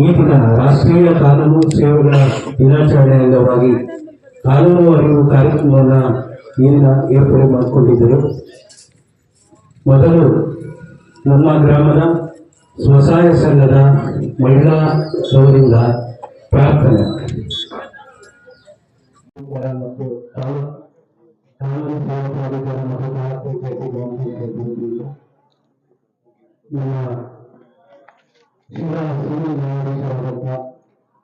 ಈ ದಿನ ರಾಷ್ಟ್ರೀಯ ಕಾನೂನು ಸೇವೆಗಳ ದಿನಾಚರಣೆ ಅಂಗವಾಗಿ ಕಾನೂನು ಅರಿವು ಕಾರ್ಯಕ್ರಮವನ್ನು ಇಲ್ಲಿನ ಏರ್ಪಡೆ ಮಾಡಿಕೊಂಡಿದ್ದರು. ಮೊದಲು ನಮ್ಮ ಗ್ರಾಮದ ಸ್ವಸಹಾಯ ಸಂಘದ ಮಹಿಳಾ ಸೌರಿಂದ ಪ್ರಾರ್ಥನೆ. ಮತ್ತು ಕಾನೂನು ಶಿರಾ ಸಿವಿ ನ್ಯಾಯಾಧೀಶರಾದಂಥ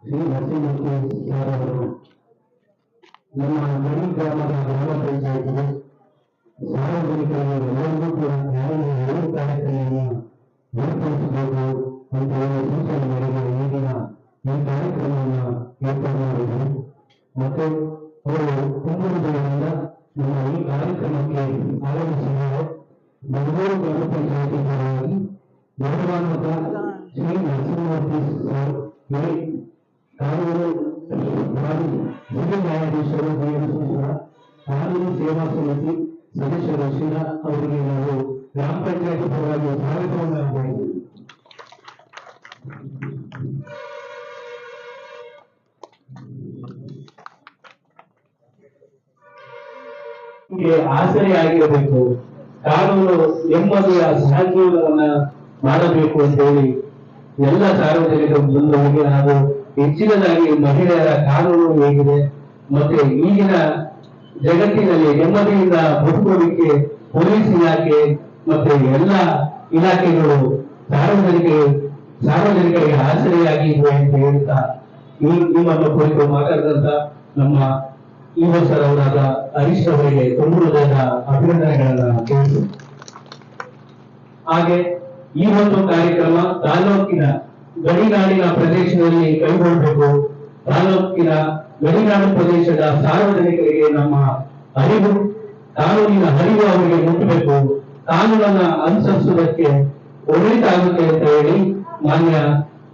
ಶ್ರೀ ನರಸಿಂಹಮೂರ್ತಿ ಸರ್ ಅವರು ನಮ್ಮ ಗಡಿ ಗ್ರಾಮದ ಗ್ರಾಮ ಪಂಚಾಯತಿಗೆ ಸಾರ್ವಜನಿಕರಿಗೆ ಎಲ್ಲರಿಗೂ ಕೂಡ ನ್ಯಾಯ ಎರಡು ಕಾರ್ಯಕ್ರಮವನ್ನು ಏರ್ಪಡಿಸಬೇಕು ಅಂತ ಹೇಳಿ ಸೂಚನೆ ಮೇರೆಗೆ ಈ ದಿನ ಈ ಕಾರ್ಯಕ್ರಮವನ್ನು ಏರ್ಪಾಡು ಮಾಡಿದರು ಮತ್ತು ಅವರು ಕುಂಬಳದಿಂದ ನಮ್ಮ ಈ ಕಾರ್ಯಕ್ರಮಕ್ಕೆ ಆಗಮಿಸಿದ್ದಾರೆ ಬೆಂಗಳೂರು ಗ್ರಾಮ ಪಂಚಾಯತಿ ಪರವಾಗಿ ಗೌರವಾನ್ವಿತ ಹಿರಿಯ ನ್ಯಾಯಾಧೀಶರು ನೇಮಿಸಿದ ಕಾನೂನು ಸೇವಾ ಸಮಿತಿ ಸದಸ್ಯರು ಶಿರಾ ಅವರಿಗೆ ನಾವು ಗ್ರಾಮ ಪಂಚಾಯತ್ ಪರವಾಗಿ ಸ್ವಾಗತವನ್ನು ಮಾಡಿದ್ದೀವಿ ಆಸರೆಯಾಗಿರಬೇಕು ಕಾನೂನು ನೆಮ್ಮದಿಯ ಸಹಜೀವನವನ್ನ ಮಾಡಬೇಕು ಅಂತ ಹೇಳಿ ಎಲ್ಲ ಸಾರ್ವಜನಿಕರ ಮುಂದೆ ಹೋಗಿ ನಾವು ಹೆಚ್ಚಿನದಾಗಿ ಮಹಿಳೆಯರ ಕಾನೂನು ಹೇಗಿದೆ. ಮತ್ತೆ ಈಗಿನ ಜಗತ್ತಿನಲ್ಲಿ ನೆಮ್ಮದಿಯಿಂದ ಬದುಕೋದಕ್ಕೆ ಪೊಲೀಸ್ ಇಲಾಖೆ ಮತ್ತೆ ಎಲ್ಲ ಇಲಾಖೆಗಳು ಸಾರ್ವಜನಿಕ ಸಾರ್ವಜನಿಕರಿಗೆ ಇವೆ ಅಂತ ಹೇಳ್ತಾ ನಿಮ್ಮನ್ನು ಕುರಿತು ಮಾತಾಡಿದಂತ ನಮ್ಮ ಈ ವರ್ಷದವರಾದ ಹರೀಶ್ ಅವರಿಗೆ ತುಂಬ ಅಭಿನಂದನೆಗಳನ್ನ ಹಾಗೆ ಈ ಒಂದು ಕಾರ್ಯಕ್ರಮ ತಾಲೂಕಿನ ಗಡಿನಾಡಿನ ಪ್ರದೇಶದಲ್ಲಿ ಕೈಗೊಳ್ಳಬೇಕು. ತಾಲೂಕಿನ ಗಡಿನಾಡು ಪ್ರದೇಶದ ಸಾರ್ವಜನಿಕರಿಗೆ ನಮ್ಮ ಅರಿವು, ಕಾನೂನಿನ ಅರಿವು ಅವರಿಗೆ ಮುಟ್ಟಬೇಕು. ಕಾನೂನನ್ನ ಅನುಸರಿಸುವುದಕ್ಕೆ ಒಳಿತಾಗುತ್ತೆ ಅಂತ ಹೇಳಿ ಮಾನ್ಯ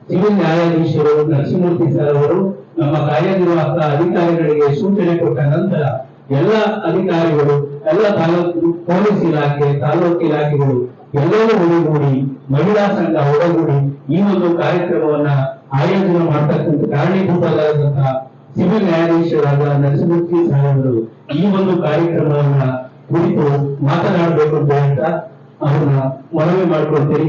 ಸಿವಿಲ್ ನ್ಯಾಯಾಧೀಶರು ನರಸಿಂಹಮೂರ್ತಿ ಸರ್ ಅವರು ನಮ್ಮ ಕಾರ್ಯನಿರ್ವಾಹಕ ಅಧಿಕಾರಿಗಳಿಗೆ ಸೂಚನೆ ಕೊಟ್ಟ ನಂತರ ಎಲ್ಲ ಅಧಿಕಾರಿಗಳು, ಎಲ್ಲ ತಾಲೂಕು ಪೊಲೀಸ್ ಇಲಾಖೆ, ತಾಲೂಕು ಇಲಾಖೆಗಳು ಎಲ್ಲರೂ ಒಳಗೂಡಿ ಮಹಿಳಾ ಸಂಘ ಒಡಗೂಡಿ ಈ ಒಂದು ಕಾರ್ಯಕ್ರಮವನ್ನ ಆಯೋಜನೆ ಮಾಡ್ತಕ್ಕಂಥ ಕಾರಣೀಭೂತರಾದಂತಹ ಸಿವಿಲ್ ನ್ಯಾಯಾಧೀಶರಾದ ನರಸಿಂಹಮೂರ್ತಿ ಸಾಹೇಬರು ಈ ಒಂದು ಕಾರ್ಯಕ್ರಮವನ್ನ ಕುರಿತು ಮಾತನಾಡಬೇಕು ಅಂತ ಹೇಳ್ತಾ ಅವ್ರನ್ನ ಮನವಿ ಮಾಡ್ಕೊಳ್ತೀರಿ